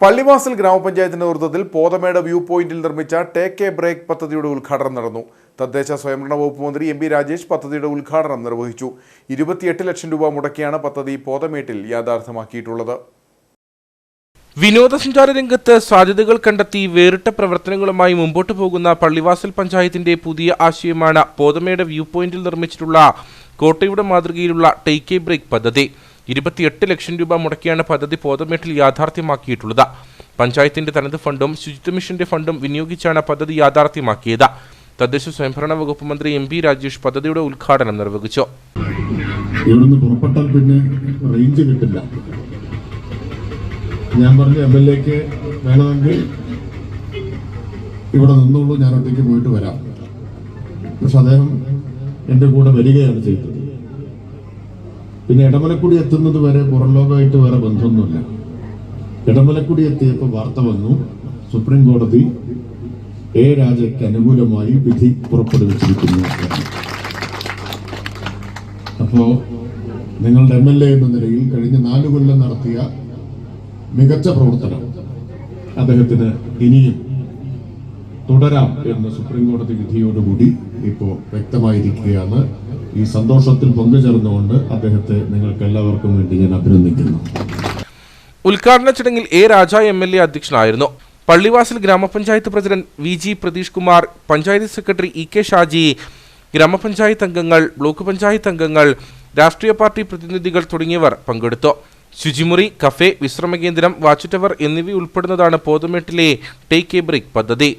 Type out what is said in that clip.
പള്ളിവാസൽ ഗ്രാമപഞ്ചായത്തിന്റെ നേതൃത്വത്തിൽ പോതമേട് വ്യൂ പോയിന്റിൽ നിർമ്മിച്ച ടേക്ക് എ ബ്രേക്ക് പദ്ധതിയുടെ ഉദ്ഘാടനം നടന്നു. തദ്ദേശ സ്വയംഭരണ വകുപ്പ് മന്ത്രി എം രാജേഷ് പദ്ധതിയുടെ ഉദ്ഘാടനം നിർവഹിച്ചു. ഇരുപത്തിയെട്ട് ലക്ഷം രൂപ മുടക്കിയാണ് പദ്ധതി പോതമേട്ടിൽ യാഥാർത്ഥ്യമാക്കിയിട്ടുള്ളത്. വിനോദസഞ്ചാര രംഗത്ത് സാധ്യതകൾ കണ്ടെത്തി വേറിട്ട പ്രവർത്തനങ്ങളുമായി മുമ്പോട്ട് പോകുന്ന പള്ളിവാസൽ പഞ്ചായത്തിന്റെ പുതിയ ആശയമാണ് പോതമേട് വ്യൂ പോയിന്റിൽ നിർമ്മിച്ചിട്ടുള്ള കോട്ടയുടെ മാതൃകയിലുള്ള ടേക്ക് എ ബ്രേക്ക് പദ്ധതി. ഇരുപത്തിയെട്ട് ലക്ഷം രൂപ മുടക്കിയാണ് പദ്ധതി പോതമേട്ടിൽ യാഥാർത്ഥ്യമാക്കിയിട്ടുള്ളത്. പഞ്ചായത്തിന്റെ തനത് ഫണ്ടും ശുചിത്വ മിഷന്റെ ഫണ്ടും വിനിയോഗിച്ചാണ് പദ്ധതി യാഥാർത്ഥ്യമാക്കിയത്. തദ്ദേശ സ്വയംഭരണ വകുപ്പ് മന്ത്രി എം പി രാജേഷ് പദ്ധതിയുടെ ഉദ്ഘാടനം നിർവഹിച്ചു. പുറപ്പെട്ടാൽ പിന്നെ റേഞ്ച് കിട്ടില്ല. ഞാൻ പറഞ്ഞു എം എൽ എക്ക് വേണമെങ്കിൽ ഇവിടെ നിന്നുള്ളൂ ഞാൻ ഒറ്റയ്ക്ക് പോയിട്ട് വരാം. പക്ഷെ അദ്ദേഹം എന്റെ കൂടെ വരികയാണ് ചെയ്തത്. പിന്നെ ഇടമലക്കുടി എത്തുന്നത് വരെ പുറം ലോകമായിട്ട് വേറെ ബന്ധമൊന്നുമില്ല. ഇടമലക്കുടി എത്തിയപ്പോൾ വാർത്ത വന്നു സുപ്രീം കോടതി എ രാജയ്ക്ക് അനുകൂലമായി വിധി പുറപ്പെടുവിച്ചിരിക്കുന്നു അപ്പോൾ അപ്പോ നിങ്ങളുടെ എം എൽ എ എന്ന നിലയിൽ കഴിഞ്ഞ നാല് കൊല്ലം നടത്തിയ മികച്ച പ്രവർത്തനം അദ്ദേഹത്തിന് ഇനിയും തുടരാം എന്ന് സുപ്രീം കോടതി വിധിയോടുകൂടി ഇപ്പോൾ വ്യക്തമായിരിക്കുകയാണ്. ഈ സന്തോഷത്തിൽ പങ്കുചേർന്നുകൊണ്ട് അദ്ദേഹത്തെ നിങ്ങൾക്ക് എല്ലാവർക്കും വേണ്ടി ഞാൻ അഭിനന്ദിക്കുന്നു. ഉദ്ഘാടന ചടങ്ങിൽ A Raja M L A അധ്യക്ഷനായിരുന്നു. Pallivasal grama panchayat president V G Pratheesh Kumar panchayat secretary E K Shaji grama panchayat അംഗങ്ങൾ ബ്ലോക്ക് പഞ്ചായത്ത് അംഗങ്ങൾ രാഷ്ട്രീയ പാർട്ടി പ്രതിനിധികൾ തുടങ്ങിയവർ പങ്കെടുത്തു. ശുചിമുറി കഫേ വിശ്രമ കേന്ദ്രം വാച്ച് ടവർ എന്നിവ ഉൾപ്പെടുന്നതാണ് പോതമേട്ടിലെ ടേക്ക് എ ബ്രേക്ക് പദ്ധതി.